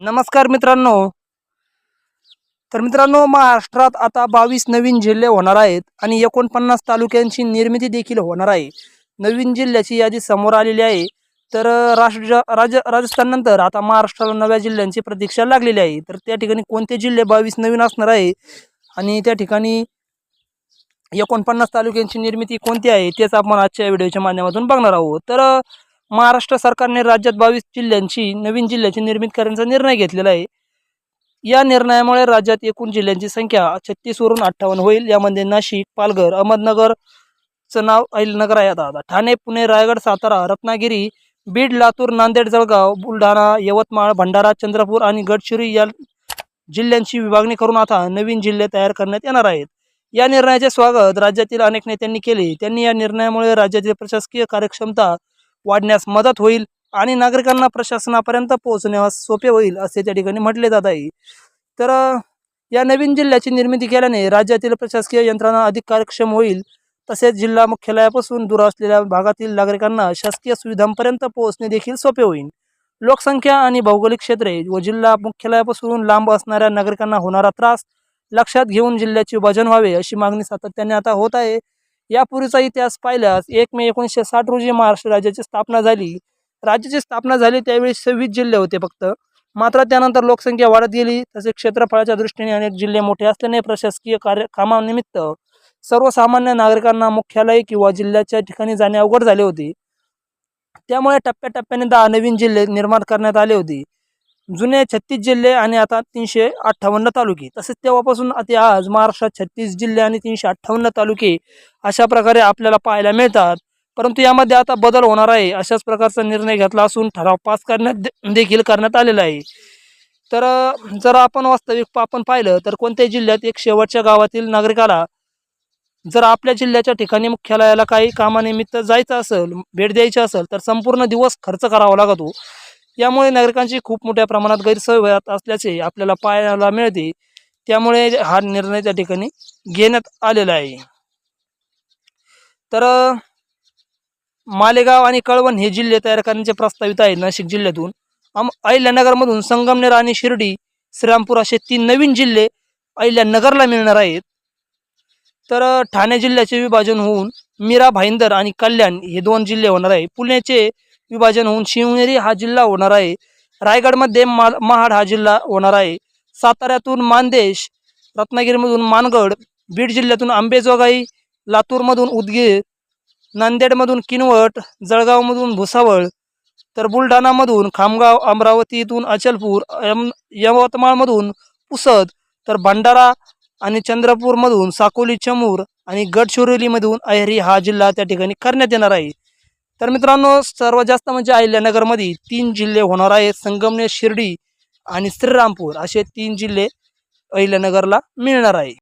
नमस्कार मित्रांनो. तर मित्रांनो महाराष्ट्रात आता बावीस नवीन जिल्हे होणार आहेत आणि एकोणपन्नास तालुक्यांची निर्मिती देखील होणार आहे. नवीन जिल्ह्याची यादी समोर आलेली आहे. तर राष्ट्र राज राजस्थाननंतर आता महाराष्ट्राला नव्या जिल्ह्यांची प्रतीक्षा लागलेली आहे. तर त्या ठिकाणी कोणते जिल्हे बावीस नवीन असणार आहे? आणि त्या ठिकाणी एकोणपन्नास तालुक्यांची निर्मिती कोणती आहे? तेच आपण आजच्या व्हिडिओच्या माध्यमातून बघणार आहोत. तर महाराष्ट्र सरकारने राज्यात बावीस जिल्ह्यांची नवीन जिल्ह्याची निर्मिती करण्याचा निर्णय घेतलेला आहे. या निर्णयामुळे राज्यात एकूण जिल्ह्यांची संख्या छत्तीसवरून अठ्ठावन्न होईल. यामध्ये नाशिक पालघर अहमदनगरचं नाव अहिलनगर आहे. आता आता ठाणे पुणे रायगड सातारा रत्नागिरी बीड लातूर नांदेड जळगाव बुलढाणा यवतमाळ भंडारा चंद्रपूर आणि गडचिरोली या जिल्ह्यांची विभागणी करून आता नवीन जिल्हे तयार करण्यात येणार आहेत. या निर्णयाचे स्वागत राज्यातील अनेक नेत्यांनी केले. त्यांनी या निर्णयामुळे राज्यातील प्रशासकीय कार्यक्षमता वाढण्यास मदत होईल आणि नागरिकांना प्रशासनापर्यंत पोहोचण्यास सोपे होईल असे त्या ठिकाणी म्हटले जात आहे. तर या नवीन जिल्ह्याची निर्मिती केल्याने राज्यातील प्रशासकीय यंत्रणा अधिक कार्यक्षम होईल तसेच जिल्हा मुख्यालयापासून दूर असलेल्या भागातील नागरिकांना शासकीय सुविधांपर्यंत पोहोचणे देखील सोपे होईल. लोकसंख्या आणि भौगोलिक क्षेत्रे व जिल्हा मुख्यालयापासून लांब असणाऱ्या नागरिकांना होणारा त्रास लक्षात घेऊन जिल्ह्याचे विभाजन व्हावे अशी मागणी सातत्याने आता होत आहे. यापूर्वीचा इतिहास पाहिल्यास एक मे एकोणीसशे साठ रोजी महाराष्ट्र राज्याची स्थापना झाली. राज्याची स्थापना झाली त्यावेळी सव्वीस जिल्हे होते फक्त. मात्र त्यानंतर लोकसंख्या वाढत गेली तसेच क्षेत्रफळाच्या दृष्टीने अनेक जिल्हे मोठे असल्याने प्रशासकीय कार्य कामानिमित्त सर्वसामान्य नागरिकांना मुख्यालय किंवा जिल्ह्याच्या ठिकाणी जाणे अवघड झाले होते. त्यामुळे टप्प्याटप्प्याने दहा नवीन जिल्हे निर्माण करण्यात आले होते. जुने छत्तीस जिल्हे आणि आता तीनशे अठ्ठावन्न तालुके. तसेच तेव्हापासून आता आज महाराष्ट्रात छत्तीस जिल्हे आणि तीनशे अठ्ठावन्न तालुके अशा प्रकारे आपल्याला पाहायला मिळतात. परंतु यामध्ये आता बदल होणार आहे अशाच प्रकारचा निर्णय घेतला असून ठराव पास करण्यात देखील करण्यात आलेला आहे. तर जर आपण वास्तविक आपण पाहिलं तर कोणत्याही जिल्ह्यात एक शेवटच्या गावातील नागरिकाला जर आपल्या जिल्ह्याच्या ठिकाणी मुख्यालयाला काही कामानिमित्त जायचं असेल भेट द्यायची असेल तर संपूर्ण दिवस खर्च करावा लागतो. यामुळे नागरिकांची खूप मोठ्या प्रमाणात गैरसोय होत असल्याचे आपल्याला पाहायला मिळते. त्यामुळे हा निर्णय त्या ठिकाणी घेण्यात आलेला आहे. तर मालेगाव आणि कळवण हे जिल्हे तयार करण्याचे प्रस्तावित आहे नाशिक जिल्ह्यातून. अम अहिल्यानगरमधून संगमनेर आणि शिर्डी श्रीरामपूर असे तीन नवीन जिल्हे अहिल्यानगरला मिळणार आहेत. तर ठाणे जिल्ह्याचे विभाजन होऊन मीरा भाईंदर आणि कल्याण हे दोन जिल्हे होणार आहे. पुण्याचे विभाजन होऊन शिवनेरी हा जिल्हा होणार आहे. रायगडमध्ये माल महाड हा जिल्हा होणार आहे. साताऱ्यातून मानदेश रत्नागिरीमधून मानगड बीड जिल्ह्यातून आंबेजोगाई लातूरमधून उदगीर नांदेडमधून किनवट जळगावमधून भुसावळ तर बुलढाणामधून खामगाव अमरावतीतून अचलपूर यम यवतमाळमधून पुसद तर भंडारा आणि चंद्रपूरमधून साकोली चमूर आणि गडचिरोलीमधून अहेरी हा जिल्हा त्या ठिकाणी करण्यात येणार आहे. तर मित्रांनो सर्वात जास्त म्हणजे अहिल्यानगरमध्ये तीन जिल्हे होणार आहे संगमनेर शिर्डी आणि श्रीरामपूर असे तीन जिल्हे अहिल्यानगरला मिळणार आहे.